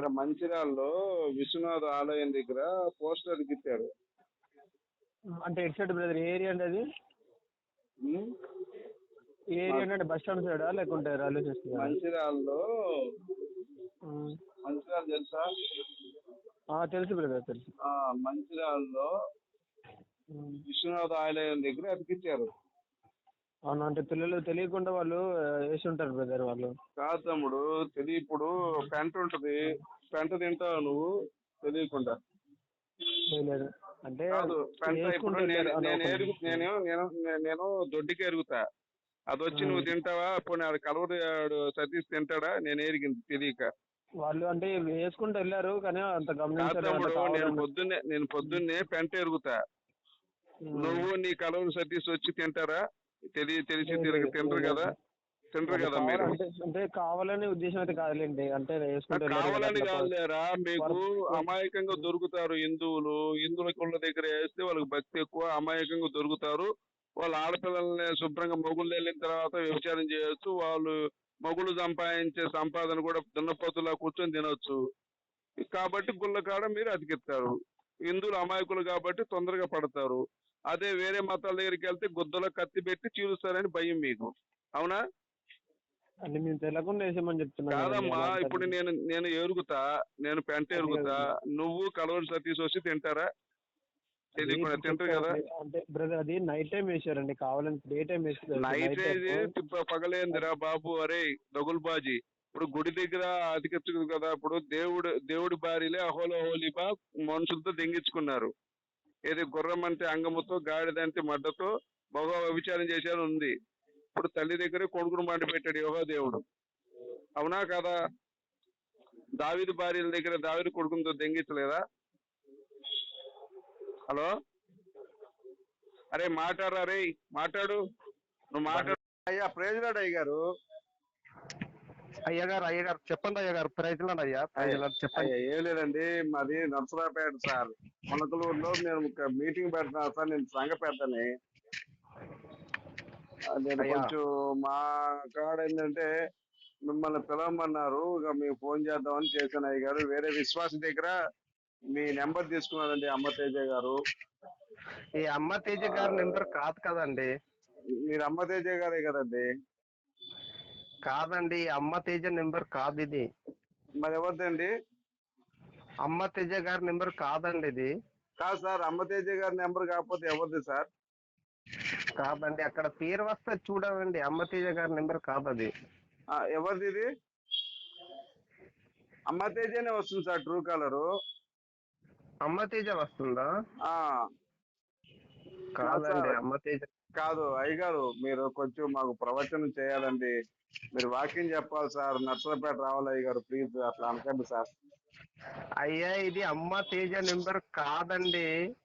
ఇక్కడ మంచిర్యాలలో విశ్వనాథ ఆలయం దగ్గర పోస్టర్ ఇచ్చారు అంటే ఎటు సైడ్ బ్రదర్? ఏ ఏరియా అండి అది? ఏ ఏరియా అంటే బస్ స్టాండ్ సైడా లేకుంటే రైల్వే స్టేషన్ మంచిర్యాలలో. మంచిర్యాల తెలుసా? తెలుసు బ్రదర్ తెలుసు. ఆ, మంచిర్యాలలో. విశ్వనాథ ఆలయం దగ్గర అతికిచ్చారు అవును అంటే పిల్లలు తెలియకుండా వాళ్ళు ఆ, వేసి ఉంటారు బ్రదర్ వాళ్ళు. కాదు తమ్ముడు తెలియ ఇప్పుడు పెంట ఉంటది. పెంట తింటావు నువ్వు? తెలియకుండా. తెలియదు. అంటే కాదు పెంట ఇప్పుడు వేసుకుంటూ నేను నేను అనుకోండి. ఎరుగు నేను నేను నేను- నేను దొడ్డికి ఎరుగుతా. అది వచ్చి నువ్వు తింటావా? పోనీ ఆడు కలవడు ఆడు సతీష్ తింటాడా? నేను ఎరిగింది తెలియక. వాళ్ళు అంటే వేసుకుంటూ వెళ్ళారు కానీ అంత కాదు తమ్ముడు నేను కావాలని. పొద్దున్నే నేను పొద్దున్నే పెంట ఎరుగుతా. నువ్వు నీ కలవడు సతీష్ వచ్చి తింటారా? తెలియ తెలిసి తినరు కదా? అది కదా మీరు? అంటే కావాలని ఉద్దేశం అయితే కాదులేండి. అంటే కావాలని. కాదులేరా? మీకు అమాయకంగా దొరుకుతారు హిందువులు. హిందువుల కుళ్ళ దగ్గర వేస్తే వాళ్ళకి భక్తి ఎక్కువ అమాయకంగా దొరుకుతారు. వాళ్ళ ఆడపిల్లల్ని శుభ్రంగా మొగుళ్ళు వెళ్ళిన తర్వాత వ్యభిచారం చేయొచ్చు. వాళ్ళు మొగుళ్ళు సంపాదించే సంపాదన కూడా దున్నపోతులా కూర్చొని తినొచ్చు. కాబట్టి గుళ్ళ కాడ మీరు అతికిస్తారు. హిందువులు అమాయకులు కాబట్టి తొందరగా పడతారు. అదే వేరే మతాల దగ్గరికి వెళ్తే గుద్దలో కత్తి పెట్టి చీలుస్తారని భయం మీకు. అవునా? అంటే మేము తెలియకుండా వేసామని కాదమ్మా. ఇప్పుడు నేను నేను ఎరుగుతా నేను పెంట ఎరుగుతా. నువ్వు కలవరి సతీష్ వచ్చి తింటారా? తెలియకుండా తింటారు కదా. అంటే బ్రదర్ అది నైట్ టైం వేసారండి. కావాలని డే టైం వేసారు నైట్ పగలేందిరా బాబు అరే దగులుబాజీ. ఇప్పుడు గుడి దగ్గర అతికించదు కదా ఇప్పుడు దేవుడు దేవుడి బారిలే అహోల హోలీబా మనుషులతో దెంగించుకున్నారు. ఏది గుర్రం అంటే అంగముతో గాడిదంటే మడ్డతో మగ వ్యభిచారం చేశాను ఉంది. ఇప్పుడు తల్లి దగ్గరే కొడుకును మండి పెట్టాడు యోగా దేవుడు. అవునా కదా? దావిది భార్యల దగ్గర దావిది కొడుకునితో దెంగించలేదా హలో? అరే మాట్లాడరా రే మాట్లాడు. నువ్వు మాట్లాడు. అయ్యా ప్రయోజనాడు అయ్య గారు అయ్యగారు అయ్యగారు చెప్పండి అయ్యగారు ప్రైజ్ లాడ్ అయ్యా లాడ్ చెప్పండి. అయ్యా, ఏం లేదండి మాది నర్సరాపేట సార్. మొలకలూరులో నేను ఒక మీటింగ్ పెడుతున్నాను సార్ నేను సంఘపేటని ఆ, నేను అయ్యా. కొంచెం మా కాడ ఏంటంటే మిమ్మల్ని పిలవమన్నారు ఇక మేము ఫోన్ చేద్దామని చేశాను అయ్య గారు వేరే విశ్వాస దగ్గర మీ నెంబర్ తీసుకున్నారండి అమ్మ తేజ గారు. ఈ అమ్మ తేజ గారి నెంబర్ కాదు కదండి. మీరు అమ్మ తేజ గారే కదండి. కాదండి అమ్మ తేజ నెంబర్ కాదు ఇది. మరి ఎవరిదండి? అమ్మ తేజ గారి నెంబర్ కాదండి ఇది. కాదు సార్ అమ్మ తేజ గారి నెంబర్ కాకపోతే ఎవరిది సార్? కాదండి అక్కడ పేరు వస్తే చూడండి అమ్మ తేజ గారి నెంబర్ కాదు అది. ఎవరిది ఇది? అమ్మ తేజనే వస్తుంది సార్ ట్రూ కలరు. అమ్మ తేజ వస్తుందా? ఆ. కాదండి. అమ్మ తేజ కాదు అయ్యగారు మీరు కొంచెం మాకు ప్రవచనం చేయాలండి. మీరు వాక్యం చెప్పాలి సార్ నర్సరాపేట రావాలి అయ్యగారు ప్లీజ్ అట్లా అనకండి సార్. అయ్యా ఇది అమ్మ తేజ నెంబర్ కాదండి.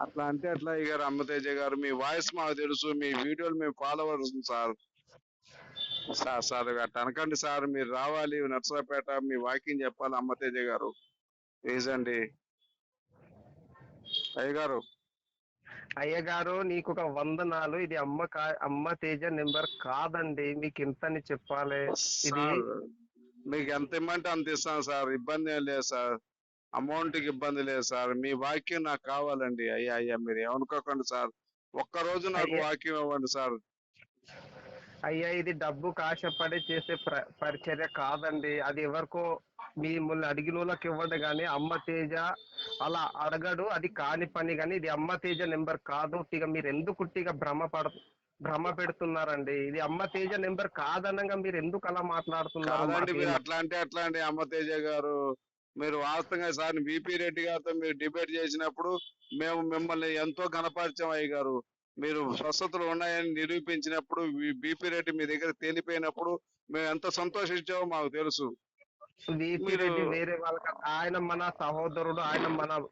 అట్లా అంటే ఎట్లా అయ్యగారు అమ్మ తేజ గారు మీ వాయిస్ మాకు తెలుసు మీ వీడియోలు మేము ఫాలో అవుతుంది సార్. సార్ సార్ అట్లా అనకండి సార్ మీరు రావాలి నర్సరాపేట మీ వాక్యం చెప్పాలి అమ్మ తేజ గారు. ప్లీజ్ అండి. అయ్యగారు అయ్యగారు నీకు ఒక వందనాలు. ఇది అమ్మ కా అమ్మ తేజ నెంబర్ కాదండి. మీకు ఇంతని చెప్పాలి. ఇది మీకు ఎంత ఇమ్మంటే అంత ఇస్తాను సార్. ఇబ్బంది ఏం లేదు సార్. అమౌంట్కి ఇబ్బంది లేదు సార్. మీ వాక్యం నాకు కావాలండి. అయ్యా అయ్యా మీరు ఏమనుకోకండి సార్. ఒక్క రోజు నాకు. వాక్యం ఇవ్వండి సార్. అయ్యా ఇది డబ్బు ఆశపడి చేసే ప్ర పరిచర్య కాదండి. అది ఎవరికో మిమ్మల్ని అడిగిన వాళ్ళకి ఇవ్వదు కానీ అమ్మ తేజ అలా అడగడు. అది కాని పని కానీ ఇది అమ్మ తేజ నెంబర్ కాదు. ఇక మీరు ఎందుకు ఇక భ్రమ పడ భ్రమ పెడుతున్నారండి? ఇది అమ్మ తేజ నెంబర్ కాదనగా మీరు ఎందుకు అలా మాట్లాడుతున్నారు? మీరు అట్లా అంటే అట్లా అండి అమ్మ తేజ గారు. మీరు వాస్తవంగా సార్ బీపీ రెడ్డి గారితో మీరు డిబేట్ చేసినప్పుడు మేము మిమ్మల్ని ఎంతో గణపరిచాం అయ్య గారు. మీరు స్వస్థతలు ఉన్నాయని నిరూపించినప్పుడు బీపీ రెడ్డి మీ దగ్గర తేలిపోయినప్పుడు మేము ఎంత సంతోషించామో మాకు తెలుసు. విపి మీరు- రెడ్డి వేరే వాళ్ళకి ఆయన మన సహోదరుడు ఆయన మన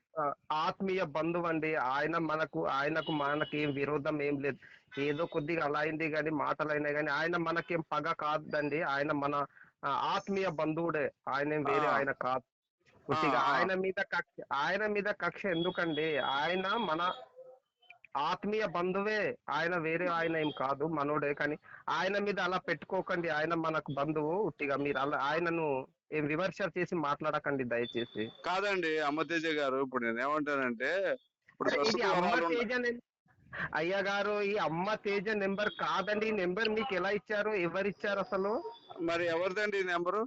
ఆత్మీయ బంధువు అండి ఆయన మనకు ఆయనకు మనకి ఏం విరోధం ఏం లేదు. ఏదో కొద్దిగా అలా అయింది కానీ మాటలు అయినాయి కానీ ఆయన మనకేం పగ కాదండి. ఆయన మన ఆత్మీయ బంధువుడే. ఆయన ఏం వేరే. ఆయన కాదు. కొద్దిగా. ఆయన మీద కక్ష ఆయన మీద కక్ష ఎందుకండి? ఆయన మన ఆత్మీయ బంధువే. ఆయన వేరే ఆయన ఏం కాదు మనోడే. కానీ ఆయన మీద అలా పెట్టుకోకండి. ఆయన మనకు బంధువు. ఉట్టిగా మీరు అలా ఆయనను ఏం విమర్శ చేసి మాట్లాడకండి దయచేసి. కాదండి అమ్మతేజ గారు ఇప్పుడు నేను ఏమంటానంటే ఇప్పుడు ఇది అమ్మ తేజ నెం- అయ్య గారు ఈ అమ్మ తేజ నెంబర్ కాదండి ఈ నెంబర్ మీకు ఎలా ఇచ్చారు ఎవరు ఇచ్చారు అసలు? మరి ఎవరిదండి ఈ నెంబరు?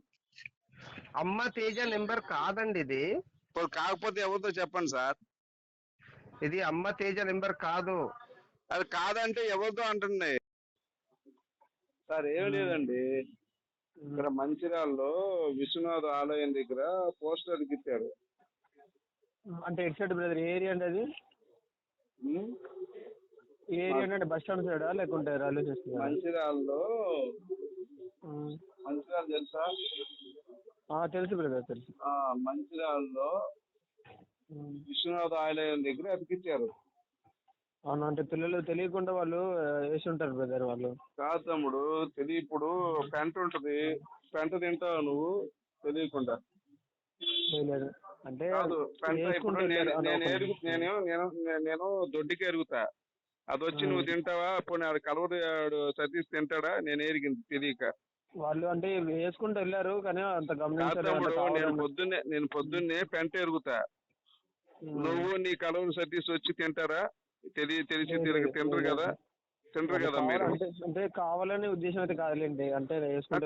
అమ్మ తేజ నెంబర్ కాదండి ఇది. ఇప్పుడు కాకపోతే ఎవరితో చెప్పండి సార్? ఇది అమ్మ తేజ నెంబర్ కాదు. అది కాదంటే ఎవరితో అంటుంది? సార్ ఏం లేదండి. ఇక్కడ మంచిర్యాలలో విశ్వనాథ్ ఆలయం దగ్గర పోస్టర్ గిట్టారు అంటే ఎటు సైడ్ బ్రదర్? ఏరియా అండి అది? ఏరియా అంటే బస్ స్టాండ్ సైడా లేకుంటే రైల్వే స్టేషన్ మంచిర్యాలలో. మంచిర్యాల తెలుసా? తెలుసు బ్రదర్ తెలుసు. మంచిర్యాలలో ఉమ్. విశ్వనాథ ఆలయం దగ్గర అతికిచ్చారు. అవును అంటే పిల్లలు తెలియకుండా వాళ్ళు వేసి ఉంటారు బ్రదర్ వాళ్ళు. కాదు తమ్ముడు తెలియ ఇప్పుడు పెంట ఉంటది పెంట తింటావు నువ్వు తెలియకుండా. అంటే కాదు పెంట ఇప్పుడు వేసుకుంటారు నేను నేను ఒక- ఎరుగు నేను నేను నేను దొడ్డికి ఎరుగుతా. అది వచ్చి. నువ్వు తింటావా? పోనీ ఆడు కలవరు ఆడు సతీష్ తింటాడా? నేను ఎరిగింది తెలియక. వాళ్ళు అంటే వేసుకుంటూ వెళ్ళారు కానీ అంత గమనించలేదు అంటే నేను పొద్దున్నే నేను పొద్దున్నే పెంట ఎరుగుతా. నువ్వు నీ కలవరు సతీష్ వచ్చి తింటారా? తెలియ తెలిసి తింటారు. కదా? తింటారు కదా మీరు? అంటే కావాలనే ఉద్దేశం అయితే కాదులేండి. అంటే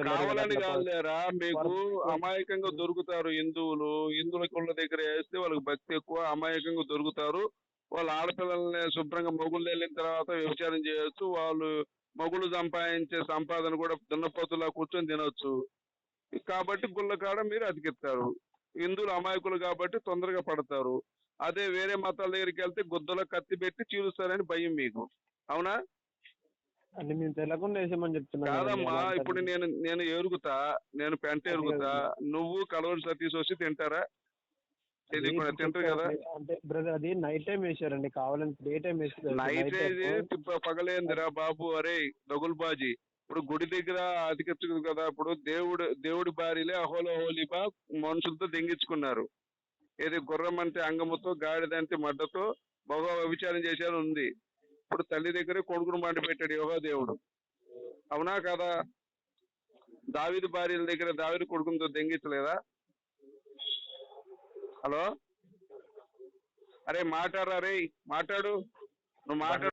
కావాలని. కాదులేరా మీకు అమాయకంగా దొరుకుతారు హిందువులు. హిందువుల కుళ్ళ దగ్గర వేస్తే వాళ్ళకి భక్తి ఎక్కువ అమాయకంగా దొరుకుతారు. వాళ్ళ ఆడపిల్లల్ని శుభ్రంగా మొగుళ్ళు వెళ్ళిన తర్వాత వ్యభిచారం చేయొచ్చు. వాళ్ళు మొగులు సంపాదించే సంపాదన కూడా దున్నపోతులా కూర్చొని తినొచ్చు. కాబట్టి గుళ్ళ కాడ మీరు అతికిస్తారు. హిందువులు అమాయకులు కాబట్టి తొందరగా పడతారు. అదే వేరే మతాల దగ్గరికి వెళ్తే గుద్దలో కత్తి పెట్టి చీలుస్తారని భయం మీకు. అవునా? అంటే మేము తెలకుండా వేసామని చెప్తున్నాను కాదమ్మా? ఇప్పుడు నేను నేను ఎరుగుతా నేను పెంట ఎరుగుతా నువ్వు కలవరి సతీష్ వచ్చి తింటారా? తింటారు కదా. అంటే బ్రదర్ అది నైట్ టైం వేసారండి కావాలని డే టైం వేసారు నైట్ పగలేందిరా బాబు అరే దగులుబాజీ. ఇప్పుడు గుడి దగ్గర అతికించదు కదా ఇప్పుడు దేవుడు దేవుడి భార్యలే అహోలో హోలీబా మనుషులతో దెంగించుకున్నారు. ఏది గుర్రం అంటే అంగముతో గాడిదంటే మడ్డతో బహు వ్యభిచారం చేశారు ఉంది. ఇప్పుడు తల్లి దగ్గరే కొడుకును మండి పెట్టాడు యోగా దేవుడు. అవునా కదా? దావిది భార్యల దగ్గర దావిది కొడుకునితో దెంగించలేదా హలో? అరే మాట్లాడరా రే మాట్లాడు. నువ్వు మాట్లాడు.